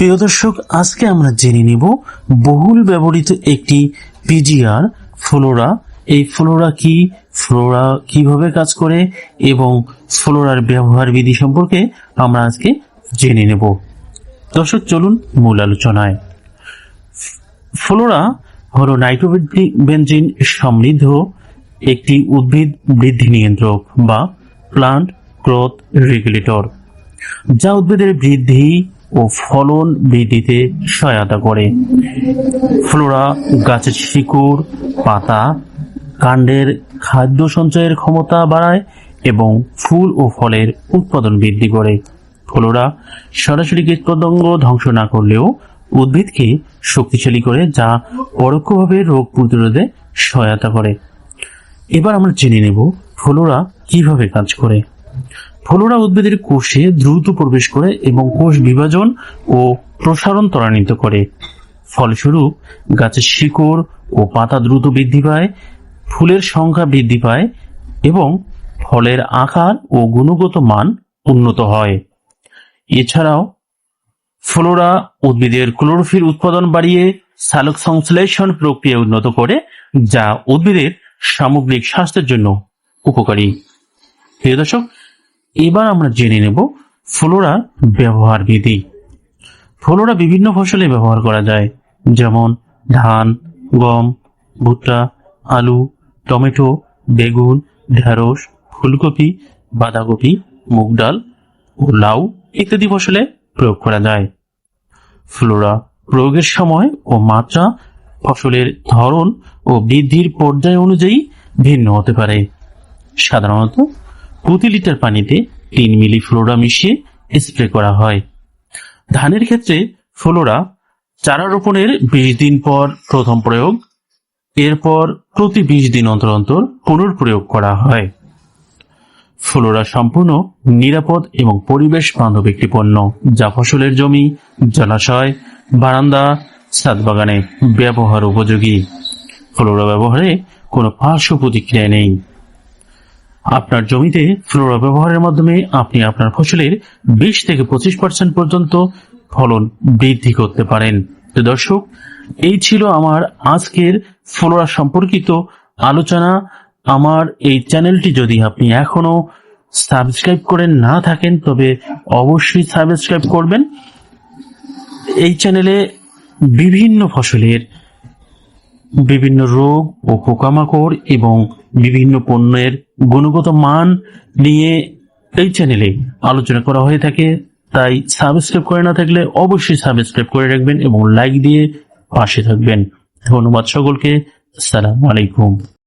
প্রিয় দর্শক, আজকে আমরা জেনে নেব বহুল ব্যবহৃত একটি পিজিআর, ফ্লোরা। এই ফ্লোরা কি? ফ্লোরা কীভাবে কাজ করে? এবং ফ্লোরার ব্যবহার বিধি সম্পর্কে আমরা আজকে জেনে নেব। দর্শক, চলুন মূল আলোচনায়। ফ্লোরা হলো নাইট্রোবেনজিন সমৃদ্ধ একটি উদ্ভিদ বৃদ্ধি নিয়ন্ত্রক বা প্লান্ট গ্রোথ রেগুলেটর, যা উদ্ভিদের বৃদ্ধি ও ফলন বৃদ্ধিতে সহায়তা করে। ফ্লোরা, গাছের শিকড়, পাতা, কাণ্ডের খাদ্য সঞ্চয়ের ক্ষমতা বাড়ায় এবং ফুল ও ফলের উৎপাদন বৃদ্ধি করে। ফ্লোরা সরাসরি কীটপতঙ্গ ধ্বংস না করলেও উদ্ভিদকে শক্তিশালী করে, যা পরোক্ষভাবে রোগ প্রতিরোধে সহায়তা করে। এবার আমরা জেনে নেব ফ্লোরা কীভাবে কাজ করে। ফ্লোরা উদ্ভিদের কোষে দ্রুত প্রবেশ করে এবং কোষ বিভাজন ও প্রসারণ ত্বরান্বিত করে। ফলস্বরূপ, গাছের শিকড় ও পাতা দ্রুত বৃদ্ধি পায়, ফুলের সংখ্যা বৃদ্ধি পায় এবং ফলের আকার ও গুণগত মান উন্নত হয়। এছাড়াও, ফ্লোরা উদ্ভিদের ক্লোরোফিল উৎপাদন বাড়িয়ে সালোক সংশ্লেষণ প্রক্রিয়া উন্নত করে, যা উদ্ভিদের সামগ্রিক স্বাস্থ্যের জন্য উপকারী। প্রিয় দর্শক এবার আমরা জেনে নেব ফ্লোরা ব্যবহার বিধি ফ্লোরা বিভিন্ন ফসলে ব্যবহার করা যায়, যেমন ধান, গম, ভুট্টা, আলু, টমেটো, বেগুন, ঢেঁড়স, ফুলকপি, বাঁধাকপি, মুগ ডাল ও লাউ ইত্যাদি ফসলে প্রয়োগ করা যায়। ফ্লোরা প্রয়োগের সময় ও মাত্রা ফসলের ধরন ও বৃদ্ধির পর্যায় অনুযায়ী ভিন্ন হতে পারে। সাধারণত প্রতি লিটার পানিতে তিন মিলি ফ্লোরা মিশিয়ে স্প্রে করা হয়। ধানের ক্ষেত্রে ফ্লোরা চারা রোপণের বিশ দিন পর প্রথম প্রয়োগ, এরপর প্রতি বিশ দিন অন্তর অন্তর পুনর্প্রয়োগ করা হয়। ফ্লোরা সম্পূর্ণ নিরাপদ এবং পরিবেশ বান্ধব একটি পণ্য যা ফসলের জমি, জলাশয়, বারান্দা ছাদ বাগানে ব্যবহার উপযোগী। ফ্লোরা ব্যবহারে কোনো পার্শ্ব প্রতিক্রিয়া নেই। আপনার জমিতে ফ্লোরা ব্যবহারের মাধ্যমে আপনি আপনার ফসলের বিশ থেকে পঁচিশ পার্সেন্ট পর্যন্ত ফলন বৃদ্ধি করতে পারেন। তো দর্শক, এই ছিল আমার আজকের ফ্লোরা সম্পর্কিত আলোচনা। আমার এই চ্যানেলটি যদি আপনি এখনও সাবস্ক্রাইব করে না থাকেন, তবে অবশ্যই সাবস্ক্রাইব করবেন। এই চ্যানেলে বিভিন্ন ফসলের বিভিন্ন রোগ ও পোকামাকড় এবং বিভিন্ন পণ্যের গুণগত মান নিয়ে এই চ্যানেলে আলোচনা করা হয়ে থাকে। তাই সাবস্ক্রাইব করে না থাকলে অবশ্যই সাবস্ক্রাইব করে রাখবেন এবং লাইক দিয়ে পাশে থাকবেন। ধন্যবাদ সকলকে। আসসালামু আলাইকুম।